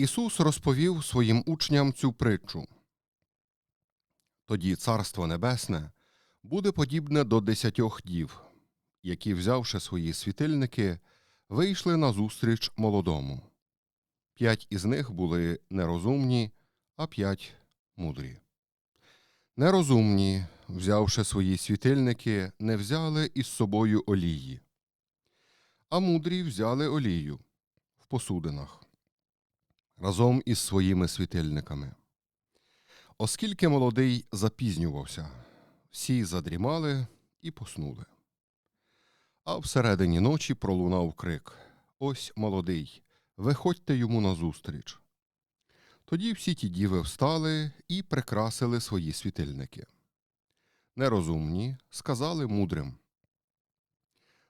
Ісус розповів своїм учням цю притчу. Тоді Царство Небесне буде подібне до десятьох дів, які, взявши свої світильники, вийшли назустріч молодому. П'ять із них були нерозумні, а п'ять мудрі. Нерозумні, взявши свої світильники, не взяли із собою олії, а мудрі взяли олію в посудинах разом із своїми світильниками. Оскільки молодий запізнювався, всі задрімали і поснули. А всередині ночі пролунав крик Ось молодий, виходьте йому назустріч. Тоді всі ті діви встали і прикрасили свої світильники. Нерозумні сказали мудрим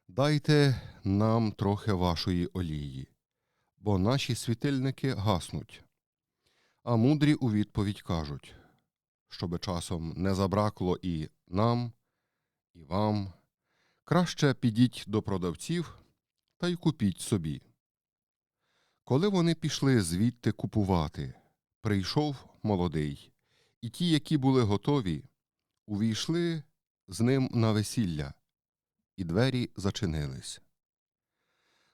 Дайте нам трохи вашої олії, бо наші світильники гаснуть. А мудрі у відповідь кажуть, щоби часом не забракло і нам, і вам. Краще підіть до продавців та й купіть собі. Коли вони пішли звідти купувати, прийшов молодий, і ті, які були готові, увійшли з ним на весілля, і двері зачинились.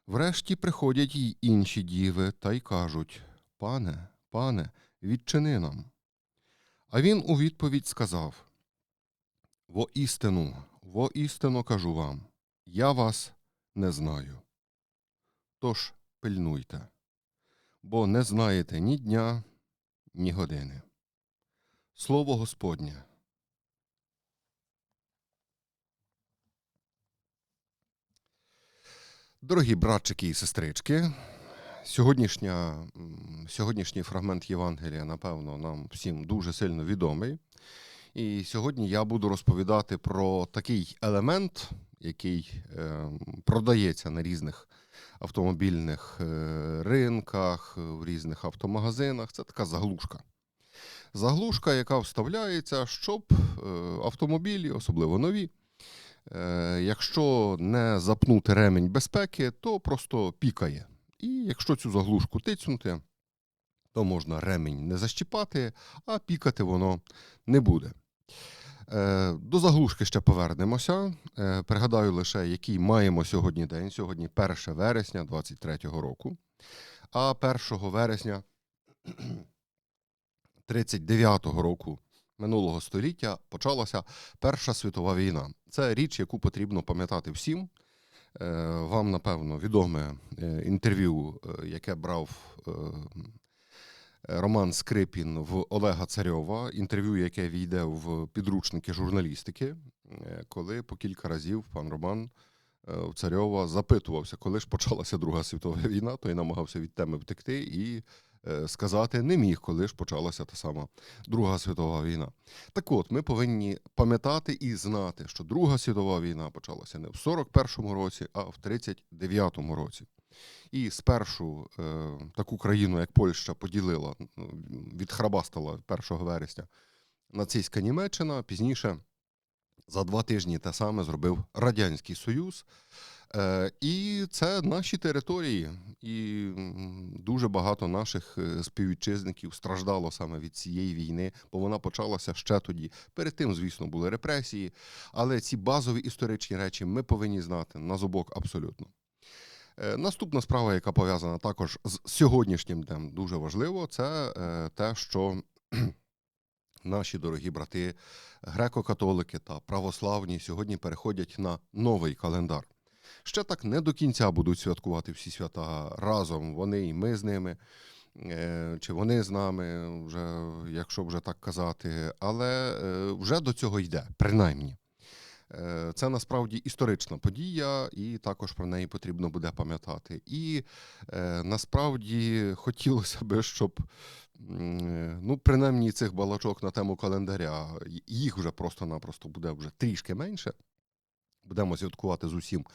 Врешті приходять й інші діви та й кажуть Пане, пане, відчини нам. А він у відповідь сказав Воістину, воістину кажу вам, я вас не знаю. Тож пильнуйте, бо не знаєте ні дня, ні години. Слово Господнє. Дорогі братчики і сестрички, сьогоднішня, сьогоднішній фрагмент Євангелія, напевно, нам всім дуже сильно відомий. І сьогодні я буду розповідати про такий елемент, який е, продається на різних автомобільних е, ринках, в різних автомагазинах. Це така заглушка. Заглушка, яка вставляється, щоб е, автомобілі, особливо нові, якщо не запнути ремень безпеки, то просто пікає. І якщо цю заглушку тицнути, то можна ремень не защіпати, а пікати воно не буде. Е, До заглушки ще повернемося. Е, Пригадаю лише, який маємо сьогодні день. Сьогодні 1 вересня 23-го року. А 1 вересня 39-го року минулого століття почалася Перша світова війна. Це річ, яку потрібно пам'ятати всім. Е, Вам, напевно, відоме е, інтерв'ю, е, яке брав Роман Скрипін в Олега Царьова, інтерв'ю, яке війде в підручники журналістики, коли по кілька разів пан Роман Царьова запитувався, коли ж почалася Друга світова війна, той намагався від теми втекти і сказати не міг, коли ж почалася та сама Друга світова війна. Так от, ми повинні пам'ятати і знати, що Друга світова війна почалася не в 41-му році, а в 39-му році. І спершу е, таку країну, як Польща, поділила, відхрабастала 1 вересня нацистська Німеччина. Пізніше за два тижні те саме зробив Радянський Союз. Е, і це наші території, і дуже багато наших е, співвітчизників страждало саме від цієї війни, бо вона почалася ще тоді. Перед тим, звісно, були репресії, але ці базові історичні речі ми повинні знати на зубок абсолютно. Е, Наступна справа, яка пов'язана також з сьогоднішнім днем, дуже важливо, це те, що наші дорогі брати греко-католики та православні сьогодні переходять на новий календар. Ще так не до кінця будуть святкувати всі свята разом. Вони і ми з ними, е, чи вони з нами, вже, якщо вже так казати, але е, вже до цього йде, принаймні. Е, Це насправді історична подія, і також про неї потрібно буде пам'ятати. І насправді хотілося би, щоб ну, принаймні цих балачок на тему календаря, їх вже просто-напросто буде вже трішки менше. Будемо святкувати з усім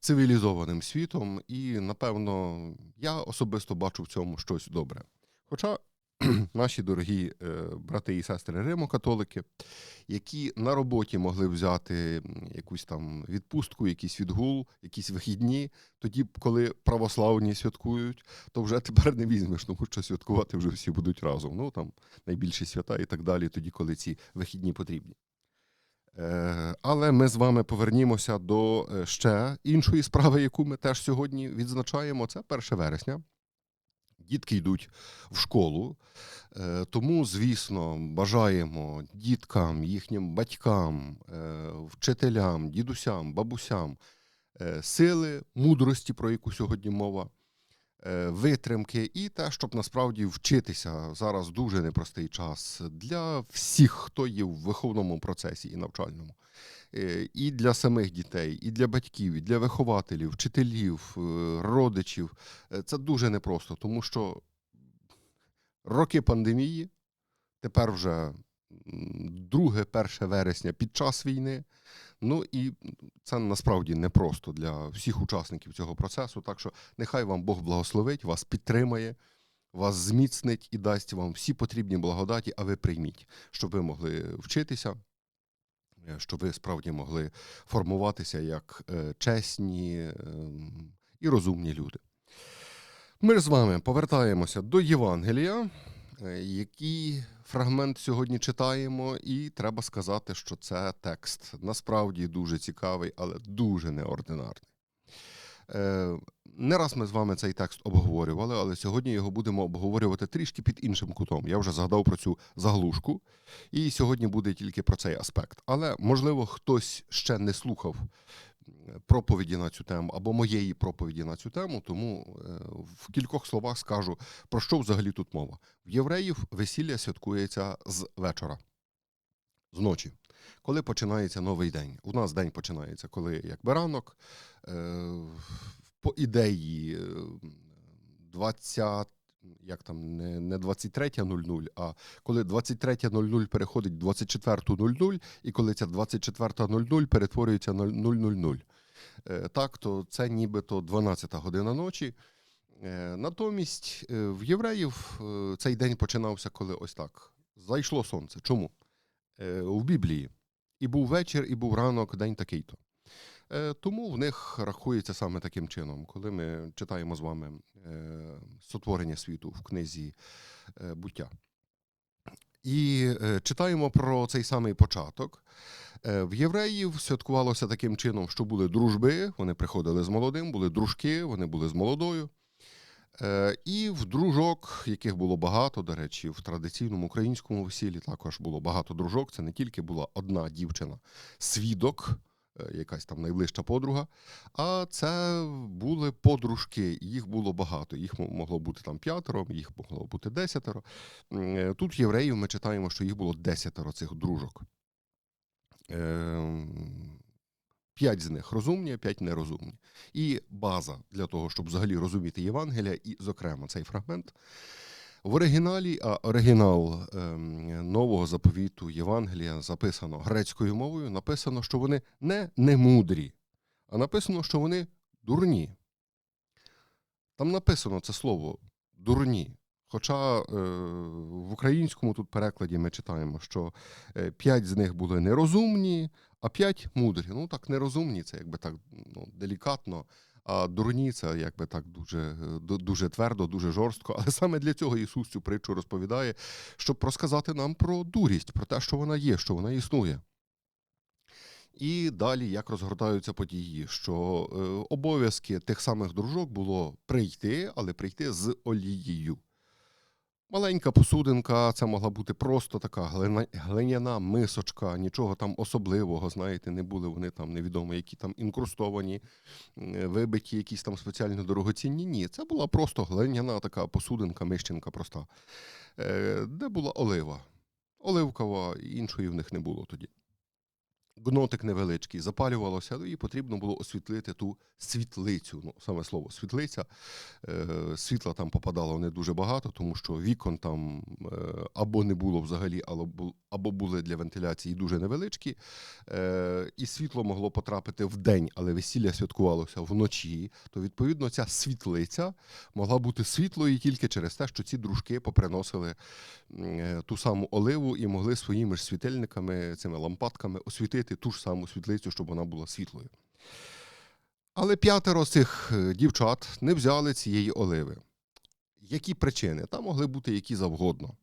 цивілізованим світом, і напевно я особисто бачу в цьому щось добре. Хоча наші дорогі е, брати і сестри Римо-католики, які на роботі могли взяти якусь там відпустку, якийсь відгул, якісь вихідні, тоді, коли православні святкують, то вже тепер не візьмеш, тому що святкувати вже всі будуть разом. Ну там найбільші свята і так далі, тоді, коли ці вихідні потрібні. Е, Але ми з вами повернімося до е, ще іншої справи, яку ми теж сьогодні відзначаємо. Це 1 вересня. Дітки йдуть в школу, Е, тому, звісно, бажаємо діткам, їхнім батькам, вчителям, дідусям, бабусям сили, мудрості, про яку сьогодні мова, витримки, і те, щоб насправді вчитися зараз дуже непростий час для всіх, хто є в виховному процесі і навчальному. Е, І для самих дітей, і для батьків, і для вихователів, вчителів, е, родичів. Е, Це дуже непросто, тому що роки пандемії, тепер вже м, друге, 1 вересня під час війни. Ну і це насправді непросто для всіх учасників цього процесу. Так що нехай вам Бог благословить, вас підтримає, вас зміцнить і дасть вам всі потрібні благодаті, а ви прийміть, щоб ви могли вчитися, е, щоб ви справді могли формуватися як е, чесні ем, і розумні люди. Ми з вами повертаємося до Євангелія, який фрагмент сьогодні читаємо, і треба сказати, що це текст насправді дуже цікавий, але дуже неординарний. Е, Не раз ми з вами цей текст обговорювали, але сьогодні його будемо обговорювати трішки під іншим кутом. Я вже згадав про цю заглушку, і сьогодні буде тільки про цей аспект. Але, можливо, хтось ще не слухав проповіді на цю тему або моєї проповіді на цю тему, тому е, в кількох словах скажу, про що взагалі тут мова. В євреїв весілля святкується з вечора, з ночі, коли починається новий день. У нас день починається, коли якби ранок, е, по ідеї, е, 20, як там, не, не 23.00, а коли 23.00 переходить в 24.00, і коли ця 24.00 перетворюється на 000. Е, Так, то це нібито 12 година ночі. Е, Натомість е, в євреїв цей день починався, коли ось так. Зайшло сонце. Чому? В Біблії. І був вечір, і був ранок, день такий-то. Е, Тому в них рахується саме таким чином, коли ми читаємо з вами е, сотворення світу в книзі е, буття. І читаємо про цей самий початок. В євреїв святкувалося таким чином, що були дружби, вони приходили з молодим, були дружки, вони були з молодою. І в дружок, яких було багато, до речі, в традиційному українському весіллі також було багато дружок. Це не тільки була одна дівчина, свідок, якась там найближча подруга, а це були подружки, їх було багато. Їх могло бути там п'ятеро, їх могло бути десятеро. Е, Тут євреїв ми читаємо, що їх було десятеро цих дружок. Ем, П'ять з них розумні, а п'ять нерозумні. І база для того, щоб взагалі розуміти Євангелія, і, зокрема, цей фрагмент. В оригіналі, а оригінал ем, нового заповіту Євангелія записано грецькою мовою, написано, що вони не немудрі, а написано, що вони дурні. Там написано це слово дурні. Хоча е, в українському тут перекладі ми читаємо, що е, п'ять з них були нерозумні, а п'ять мудрі. Ну так нерозумні, це якби так ну, делікатно, а дурні це якби так дуже, е, дуже твердо, дуже жорстко. Але саме для цього Ісус цю притчу розповідає, щоб розказати нам про дурість, про те, що вона є, що вона існує. І далі як розгортаються події, що е, обов'язки тих самих дружок було прийти, але прийти з олією. Маленька посудинка, це могла бути просто така глиняна мисочка, нічого там особливого, знаєте, не були вони там невідомо, які там інкрустовані, вибиті, якісь там спеціально дорогоцінні. Ні, це була просто глиняна така посудинка, мищенка проста, е, де була олива. Оливкова, іншої в них не було тоді. Гнотик невеличкий, запалювалося, ну, і потрібно було освітлити ту світлицю. Ну, саме слово світлиця. Е, світла там попадало не дуже багато, тому що вікон там е, або не було взагалі, або, були для вентиляції дуже невеличкі. Е, і світло могло потрапити в день, але весілля святкувалося вночі. То, відповідно, ця світлиця могла бути світлою тільки через те, що ці дружки поприносили ту саму оливу і могли своїми ж світильниками, цими лампадками освітити ту ж саму світлицю, щоб вона була світлою. Але п'ятеро цих е, дівчат не взяли цієї оливи. Які причини? Там могли бути які завгодно.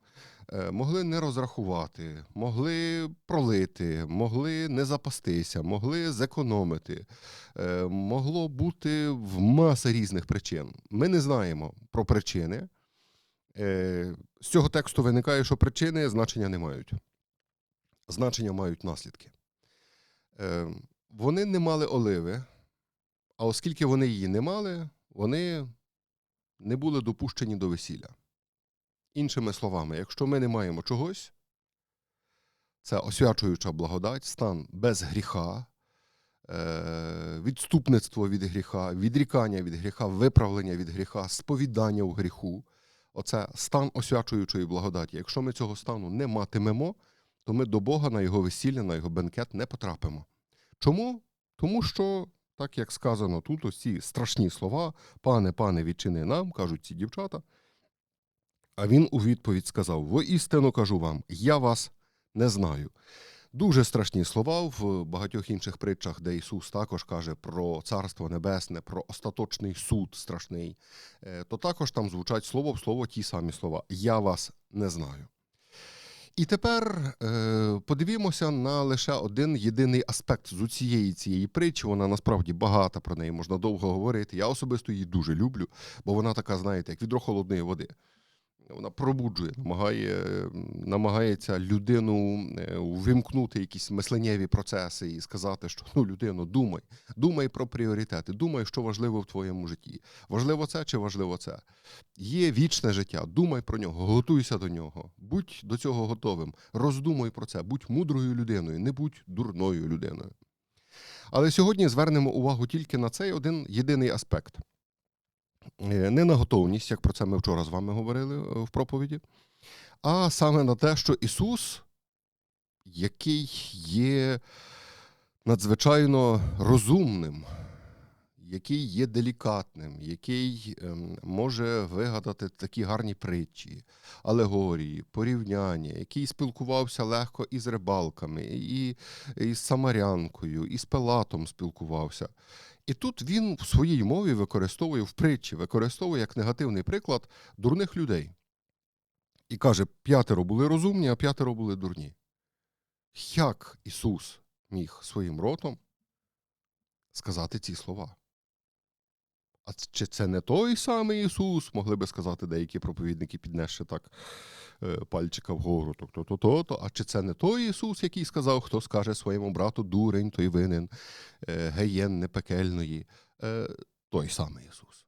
Е, Могли не розрахувати, могли пролити, могли не запастися, могли зекономити. Е, Могло бути в маса різних причин. Ми не знаємо про причини. З цього тексту виникає, що причини значення не мають. Значення мають наслідки. Е, Вони не мали оливи, а оскільки вони її не мали, вони не були допущені до весілля. Іншими словами, якщо ми не маємо чогось, це освячуюча благодать, стан без гріха, е, відступництво від гріха, відрікання від гріха, виправлення від гріха, сповідання у гріху. Оце стан освячуючої благодаті. Якщо ми цього стану не матимемо, то ми до Бога на його весілля, на його бенкет не потрапимо. Чому? Тому що, так як сказано тут, ось ці страшні слова, пане, пане, відчини нам, кажуть ці дівчата. А він у відповідь сказав: Воістину кажу вам, я вас не знаю. Дуже страшні слова в багатьох інших притчах, де Ісус також каже про Царство Небесне, про остаточний суд страшний, е, то також там звучать слово в слово ті самі слова. Я вас не знаю. І тепер е, подивімося на лише один єдиний аспект з цієї цієї притчі. Вона насправді багата про неї, можна довго говорити. Я особисто її дуже люблю, бо вона така, знаєте, як відро холодної води. Вона пробуджує, намагає, намагається людину е, увімкнути якісь мисленнєві процеси і сказати, що ну, людино, думай, думай про пріоритети, думай, що важливо в твоєму житті. Важливо це чи важливо це? Є вічне життя, думай про нього, готуйся до нього, будь до цього готовим, роздумуй про це, будь мудрою людиною, не будь дурною людиною. Але сьогодні звернемо увагу тільки на цей один єдиний аспект. Е, Не на готовність, як про це ми вчора з вами говорили е, в проповіді, а саме на те, що Ісус, який є надзвичайно розумним, який є делікатним, який ем, може вигадати такі гарні притчі, алегорії, порівняння, який спілкувався легко і з рибалками, і, з самарянкою, і з Пилатом спілкувався. І тут він в своїй мові використовує в притчі, використовує як негативний приклад дурних людей. І каже: п'ятеро були розумні, а п'ятеро були дурні. Як Ісус міг своїм ротом сказати ці слова? А чи це не той самий Ісус, могли би сказати деякі проповідники, піднесши так е, пальчика вгору, то то, то, то, то. А чи це не той Ісус, який сказав, хто скаже своєму брату дурень, той винен, геєн непекельної? Е, той самий Ісус.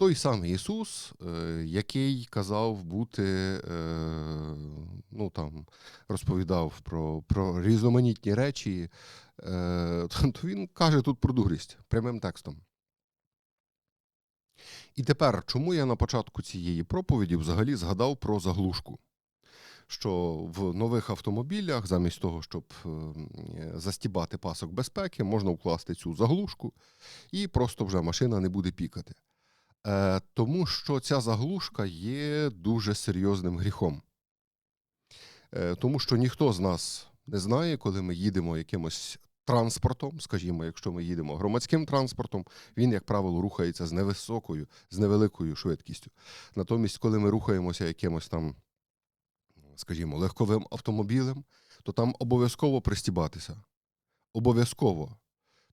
Той самий Ісус, е, який казав бути, е, ну там розповідав про, про різноманітні речі, е, то він каже тут про дурість прямим текстом. І тепер, чому я на початку цієї проповіді взагалі згадав про заглушку? Що в нових автомобілях, замість того, щоб застібати пасок безпеки, можна вкласти цю заглушку, і просто вже машина не буде пікати. Е, тому що ця заглушка є дуже серйозним гріхом. Е, тому що ніхто з нас не знає, коли ми їдемо якимось транспортом, скажімо, якщо ми їдемо громадським транспортом, він, як правило, рухається з невисокою, з невеликою швидкістю. Натомість, коли ми рухаємося якимось там, скажімо, легковим автомобілем, то там обов'язково пристібатися. Обов'язково.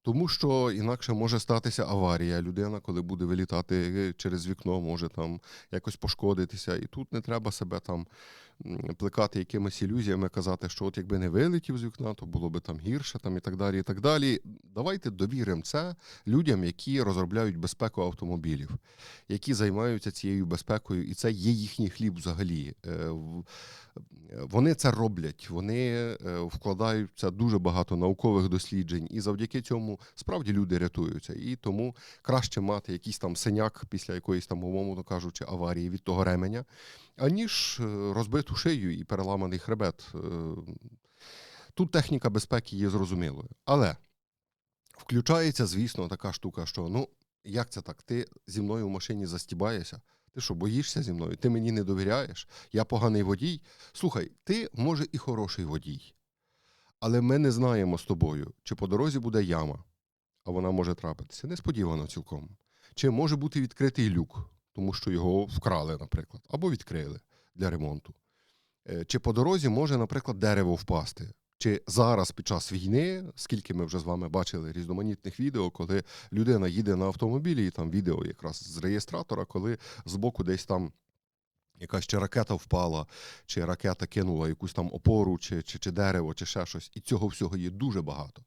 Тому що інакше може статися аварія. Людина, коли буде вилітати через вікно, може там якось пошкодитися. І тут не треба себе там плекати якимись ілюзіями, казати, що от якби не вилетів з вікна, то було би там гірше, там і так далі. і так далі. Давайте довіримо це людям, які розробляють безпеку автомобілів, які займаються цією безпекою, і це є їхній хліб взагалі. Е, Вони це роблять, вони е, вкладаються дуже багато наукових досліджень, і завдяки цьому справді люди рятуються. І тому краще мати якийсь там синяк після якоїсь там, умовно кажучи, аварії від того ременя, аніж е, розбиту шию і переламаний хребет. Е, Тут техніка безпеки є зрозумілою. Але включається, звісно, така штука, що ну, як це так? Ти зі мною в машині застібаєшся? Ти що, боїшся зі мною? Ти мені не довіряєш? Я поганий водій. Слухай, ти, може, і хороший водій, але ми не знаємо з тобою, чи по дорозі буде яма, а вона може трапитися несподівано цілком. Чи може бути відкритий люк, тому що його вкрали, наприклад, або відкрили для ремонту. Е, Чи по дорозі може, наприклад, дерево впасти. Чи зараз під час війни, скільки ми вже з вами бачили різноманітних відео, коли людина їде на автомобілі, і там відео якраз з реєстратора, коли збоку десь там якась чи ракета впала, чи ракета кинула якусь там опору, чи, чи, чи дерево, чи ще щось. І цього всього є дуже багато.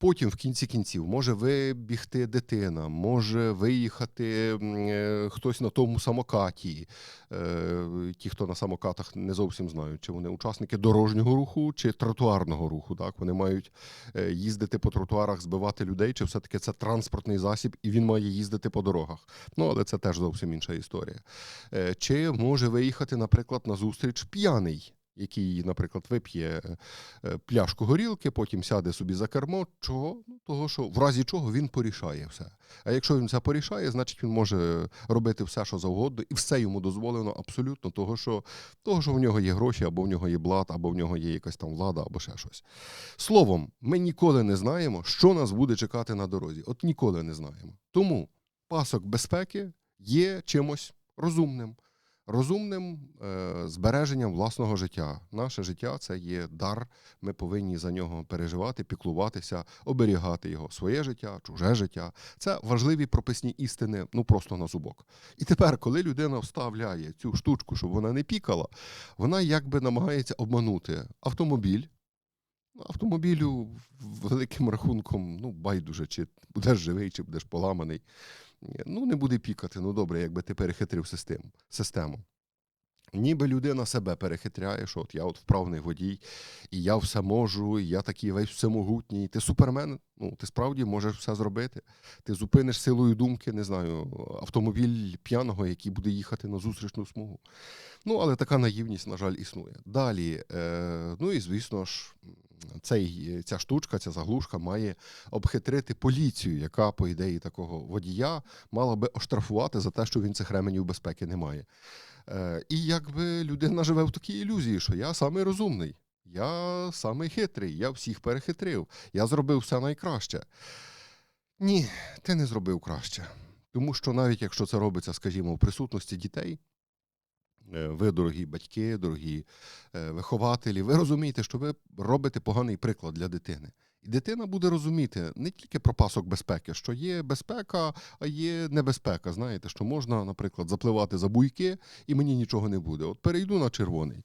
Потім, в кінці кінців, може вибігти дитина, може виїхати е, хтось на тому самокаті. Е, ті, хто на самокатах не зовсім знають, чи вони учасники дорожнього руху чи тротуарного руху. Так? Вони мають е, їздити по тротуарах, збивати людей, чи все-таки це транспортний засіб, і він має їздити по дорогах. Ну, але це теж зовсім інша історія. Чи може виїхати, наприклад, на зустріч п'яний? Який, наприклад, вип'є е, пляшку горілки, потім сяде собі за кермо. Чого? Ну, того, що в разі чого він порішає все. А якщо він це порішає, значить він може робити все, що завгодно, і все йому дозволено абсолютно, того, що, того, що в нього є гроші, або в нього є блат, або в нього є якась там влада, або ще щось. Словом, ми ніколи не знаємо, що нас буде чекати на дорозі. От ніколи не знаємо. Тому пасок безпеки є чимось розумним. Розумним е, збереженням власного життя. Наше життя це є дар. Ми повинні за нього переживати, піклуватися, оберігати його, своє життя, чуже життя. Це важливі прописні істини, ну просто на зубок. І тепер, коли людина вставляє цю штучку, щоб вона не пікала, вона якби намагається обманути автомобіль. Ну, Автомобілю великим рахунком, ну, байдуже, чи будеш живий, чи будеш поламаний. Ну, не буде пікати. Ну добре, якби ти перехитрив систему. систему. Ніби людина себе перехитряє, що от я от вправний водій, і я все можу, і я такий весь всемогутній. Ти супермен, ну ти справді можеш все зробити. Ти зупиниш силою думки, не знаю, автомобіль п'яного, який буде їхати на зустрічну смугу. Ну, але така наївність, на жаль, існує. Далі, е, ну і звісно ж, цей, ця штучка, ця заглушка має обхитрити поліцію, яка, по ідеї, такого водія мала би оштрафувати за те, що він цих ременів безпеки не має. Е, і якби людина живе в такій ілюзії, що я самий розумний, я самий хитрий, я всіх перехитрив, я зробив все найкраще. Ні, ти не зробив краще. Тому що навіть якщо це робиться, скажімо, в присутності дітей, е, ви, дорогі батьки, дорогі е, вихователі, ви розумієте, що ви робите поганий приклад для дитини. І дитина буде розуміти не тільки про пасок безпеки, що є безпека, а є небезпека. Знаєте, що можна, наприклад, запливати за буйки, і мені нічого не буде. От перейду на червоний.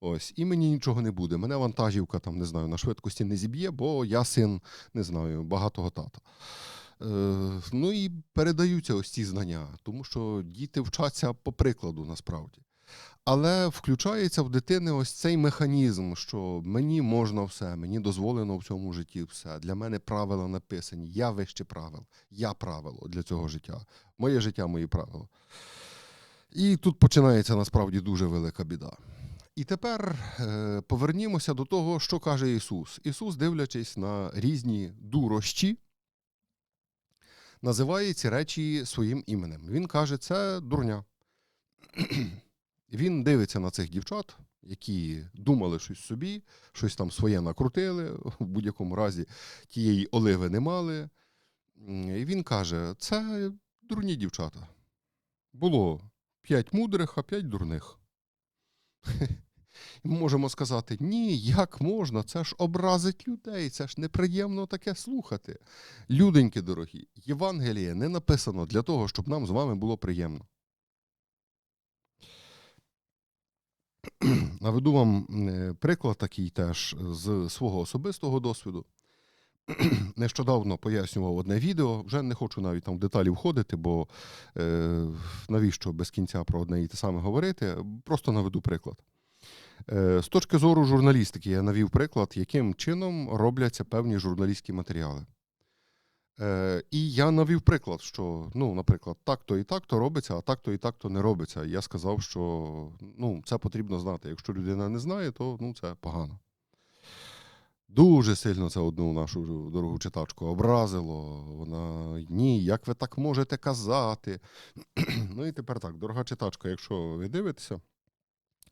Ось, і мені нічого не буде. Мене вантажівка там, не знаю, на швидкості не зіб'є, бо я син, не знаю, багатого тата. Е, ну і передаються ось ці знання, тому що діти вчаться по прикладу насправді. Але включається в дитини ось цей механізм, що мені можна все, мені дозволено в цьому житті все. Для мене правила написані. Я вище правил, я правило для цього життя. Моє життя, мої правила. І тут починається насправді дуже велика біда. І тепер е, повернімося до того, що каже Ісус. Ісус, дивлячись на різні дурощі, називає ці речі своїм іменем. Він каже, це дурня. Він дивиться на цих дівчат, які думали щось собі, щось там своє накрутили, в будь-якому разі тієї оливи не мали. І він каже: це дурні дівчата. Було п'ять мудрих, а п'ять дурних. Ми можемо сказати: ні, як можна? Це ж образить людей, це ж неприємно таке слухати. Люденьки дорогі, Євангеліє не написано для того, щоб нам з вами було приємно. Наведу вам е, приклад такий теж з свого особистого досвіду. Нещодавно пояснював одне відео. Вже не хочу навіть там в деталі входити, бо е, навіщо без кінця про одне і те саме говорити. Просто наведу приклад. Е, з точки зору журналістики, я навів приклад, яким чином робляться певні журналістські матеріали. Е, і я навів приклад, що, ну, наприклад, так-то і так-то робиться, а так-то і так-то не робиться. І я сказав, що ну, це потрібно знати. Якщо людина не знає, то ну, це погано. Дуже сильно це одну нашу дорогу читачку образило. Вона ні, як ви так можете казати? ну і тепер так, дорога читачка, якщо ви дивитеся,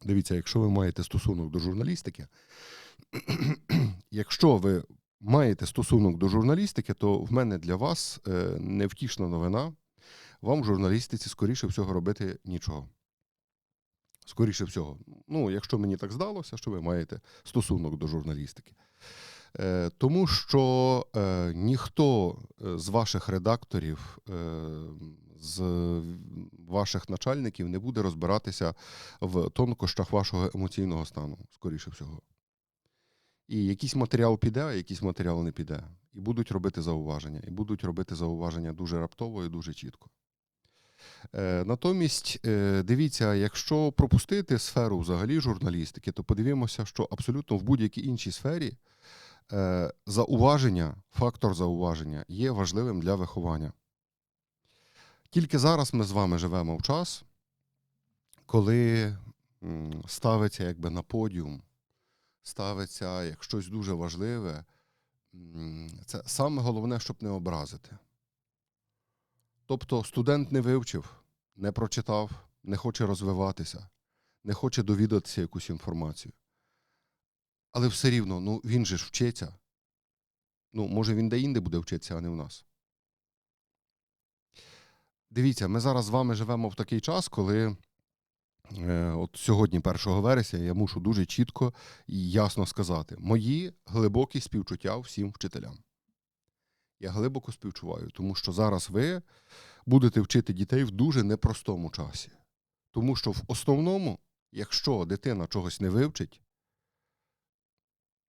дивіться, якщо ви маєте стосунок до журналістики, якщо ви маєте стосунок до журналістики, то в мене для вас е, невтішна новина. Вам в журналістиці, скоріше всього, робити нічого. Скоріше всього. Ну, якщо мені так здалося, що ви маєте стосунок до журналістики. Е, тому що е, ніхто е, з ваших редакторів, е, з ваших начальників не буде розбиратися в тонкощах вашого емоційного стану, скоріше всього. І якийсь матеріал піде, а якийсь матеріал не піде. І будуть робити зауваження. І будуть робити зауваження дуже раптово і дуже чітко. Е, Натомість, е, дивіться, якщо пропустити сферу взагалі журналістики, то подивимося, що абсолютно в будь-якій іншій сфері е, зауваження, фактор зауваження є важливим для виховання. Тільки зараз ми з вами живемо в час, коли ставиться якби на подіум, ставиться як щось дуже важливе. Це саме головне, щоб не образити. Тобто студент не вивчив, не прочитав, не хоче розвиватися, не хоче довідатися якусь інформацію. Але все рівно, ну він же ж вчиться. Ну, може, він де-інде буде вчитися, а не в нас. Дивіться, ми зараз з вами живемо в такий час, коли от сьогодні, 1 вересня, я мушу дуже чітко і ясно сказати: мої глибокі співчуття всім вчителям. Я глибоко співчуваю, тому що зараз ви будете вчити дітей в дуже непростому часі. Тому що в основному, якщо дитина чогось не вивчить,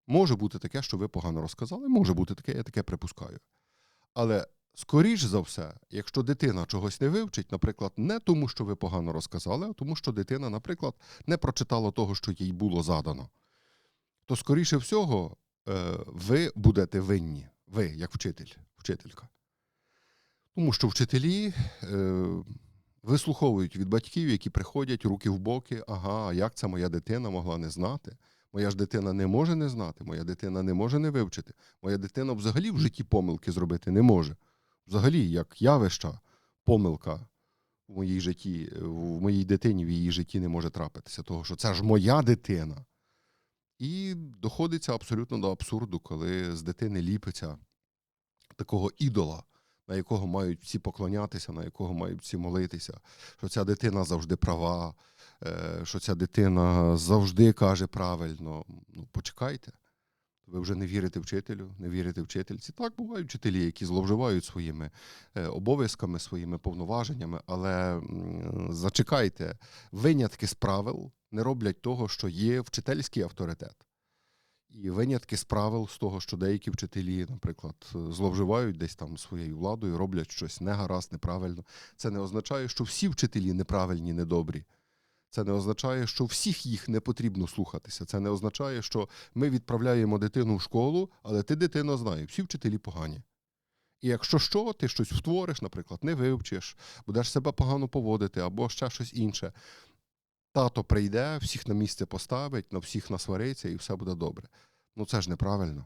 може бути таке, що ви погано розказали, може бути таке, я таке припускаю. Але скоріш за все, якщо дитина чогось не вивчить, наприклад, не тому, що ви погано розказали, а тому, що дитина, наприклад, не прочитала того, що їй було задано, то скоріше всього е, ви будете винні, ви як вчитель, вчителька. Тому що вчителі е, вислуховують від батьків, які приходять руки в боки, ага, як це моя дитина могла не знати? Моя ж дитина не може не знати, моя дитина не може не вивчити. Моя дитина взагалі в житті помилки зробити не може. Взагалі, як явища, помилка в моїй житті, в моїй дитині, в її житті не може трапитися, того що це ж моя дитина. І доходиться абсолютно до абсурду, коли з дитини ліпиться такого ідола, на якого мають всі поклонятися, на якого мають всі молитися, що ця дитина завжди права, е, що ця дитина завжди каже правильно. Ну, почекайте. Ви вже не вірите вчителю, не вірите вчительці. Так, бувають вчителі, які зловживають своїми е, обов'язками, своїми повноваженнями, але зачекайте, винятки з правил не роблять того, що є вчительський авторитет. І винятки з правил з того, що деякі вчителі, наприклад, зловживають десь там своєю владою, роблять щось негаразд, неправильно. Це не означає, що всі вчителі неправильні, недобрі. Це не означає, що всіх їх не потрібно слухатися. Це не означає, що ми відправляємо дитину в школу, але ти дитина знає, всі вчителі погані. І якщо що, ти щось втвориш, наприклад, не вивчиш, будеш себе погано поводити або ще щось інше. Тато прийде, всіх на місце поставить, на всіх насвариться і все буде добре. Ну це ж неправильно.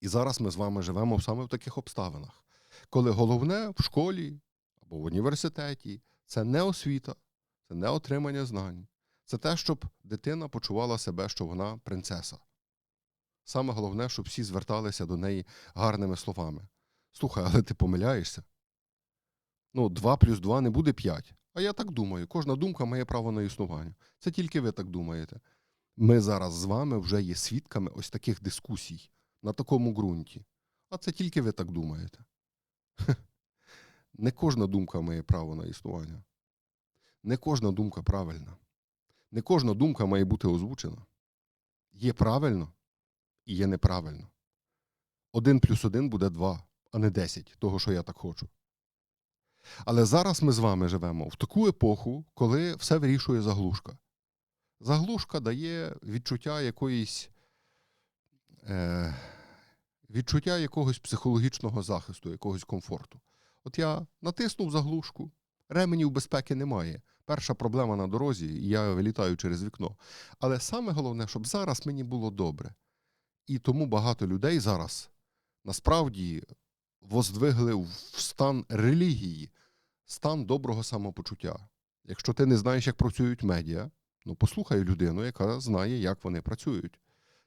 І зараз ми з вами живемо саме в таких обставинах, коли головне в школі або в університеті це не освіта, це не отримання знань. Це те, щоб дитина почувала себе, що вона принцеса. Саме головне, щоб всі зверталися до неї гарними словами. Слухай, але ти помиляєшся. Ну, 2 плюс 2 не буде 5. А я так думаю. Кожна думка має право на існування. Це тільки ви так думаєте. Ми зараз з вами вже є свідками ось таких дискусій на такому ґрунті. А це тільки ви так думаєте. Не кожна думка має право на існування. Не кожна думка правильна. Не кожна думка має бути озвучена. Є правильно і є неправильно. Один плюс один буде два, а не десять, того, що я так хочу. Але зараз ми з вами живемо в таку епоху, коли все вирішує заглушка. Заглушка дає відчуття якоїсь е, відчуття якогось психологічного захисту, якогось комфорту. От я натиснув заглушку, ременів безпеки немає. Перша проблема на дорозі, і я вилітаю через вікно. Але саме головне, щоб зараз мені було добре. І тому багато людей зараз насправді воздвигли в стан релігії, стан доброго самопочуття. Якщо ти не знаєш, як працюють медіа, ну послухай людину, яка знає, як вони працюють.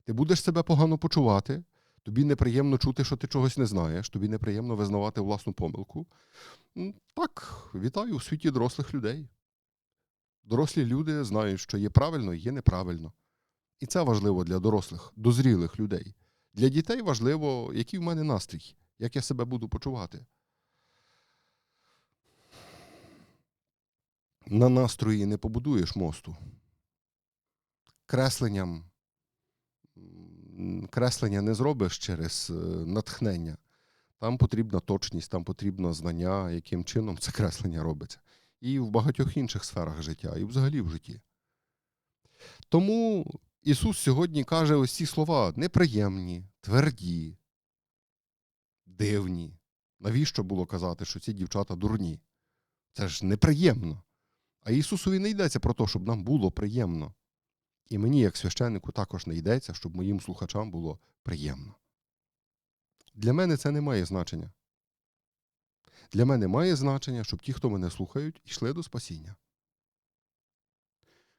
Ти будеш себе погано почувати, тобі неприємно чути, що ти чогось не знаєш, тобі неприємно визнавати власну помилку. Так, вітаю у світі дорослих людей. Дорослі люди знають, що є правильно і є неправильно. І це важливо для дорослих, дозрілих людей. Для дітей важливо, який в мене настрій, як я себе буду почувати. На настрої не побудуєш мосту. Кресленням креслення не зробиш через е, натхнення. Там потрібна точність, там потрібно знання, яким чином це креслення робиться. І в багатьох інших сферах життя, і взагалі в житті. Тому Ісус сьогодні каже ось ці слова неприємні, тверді, дивні. Навіщо було казати, що ці дівчата дурні? Це ж неприємно. А Ісусові не йдеться про те, щоб нам було приємно. І мені, як священнику, також не йдеться, щоб моїм слухачам було приємно. Для мене це не має значення. Для мене має значення, щоб ті, хто мене слухають, йшли до спасіння.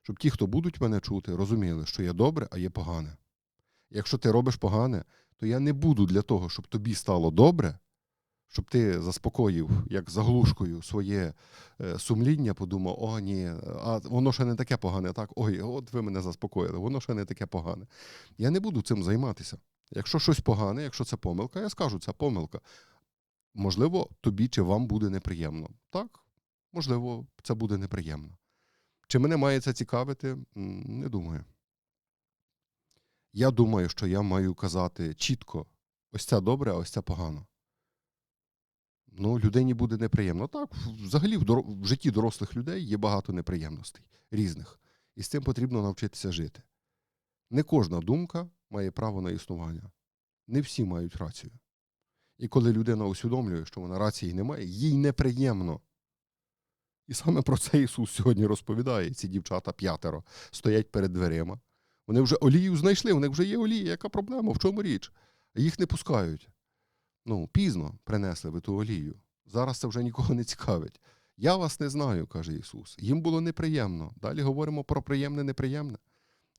Щоб ті, хто будуть мене чути, розуміли, що є добре, а є погане. Якщо ти робиш погане, то я не буду для того, щоб тобі стало добре, щоб ти заспокоїв, як заглушкою, своє е, сумління, подумав, о, ні, а воно ще не таке погане, так? Ой, от ви мене заспокоїли, воно ще не таке погане. Я не буду цим займатися. Якщо щось погане, якщо це помилка, я скажу, це помилка. Можливо, тобі чи вам буде неприємно. Так, можливо, це буде неприємно. Чи мене має це цікавити? Не думаю. Я думаю, що я маю казати чітко: ось це добре, а ось це погано. Ну, людині буде неприємно. Так, взагалі в, доро- в житті дорослих людей є багато неприємностей різних. І з цим потрібно навчитися жити. Не кожна думка має право на існування. Не всі мають рацію. І коли людина усвідомлює, що вона рації не має, їй неприємно. І саме про це Ісус сьогодні розповідає. Ці дівчата п'ятеро стоять перед дверима. Вони вже олію знайшли, у них вже є олія. Яка проблема? В чому річ? Їх не пускають. Ну, пізно принесли ви ту олію. Зараз це вже нікого не цікавить. Я вас не знаю, каже Ісус. Їм було неприємно. Далі говоримо про приємне, неприємне.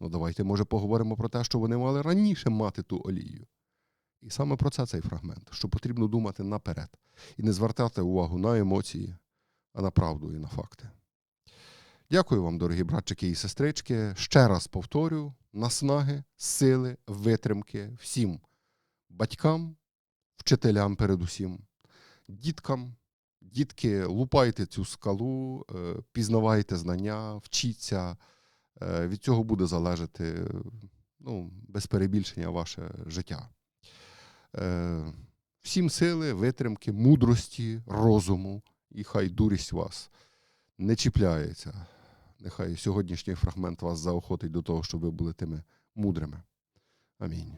Ну, давайте, може, поговоримо про те, що вони мали раніше мати ту олію. І саме про це цей фрагмент, що потрібно думати наперед і не звертати увагу на емоції, а на правду і на факти. Дякую вам, дорогі братчики і сестрички. Ще раз повторю: наснаги, сили, витримки всім батькам, вчителям передусім, діткам. Дітки, лупайте цю скалу, е, пізнавайте знання, вчіться. Е, Від цього буде залежати ну, без перебільшення ваше життя. Е, Всім сили, витримки, мудрості, розуму, і хай дурість вас не чіпляється. Нехай сьогоднішній фрагмент вас заохотить до того, щоб ви були тими мудрими. Амінь.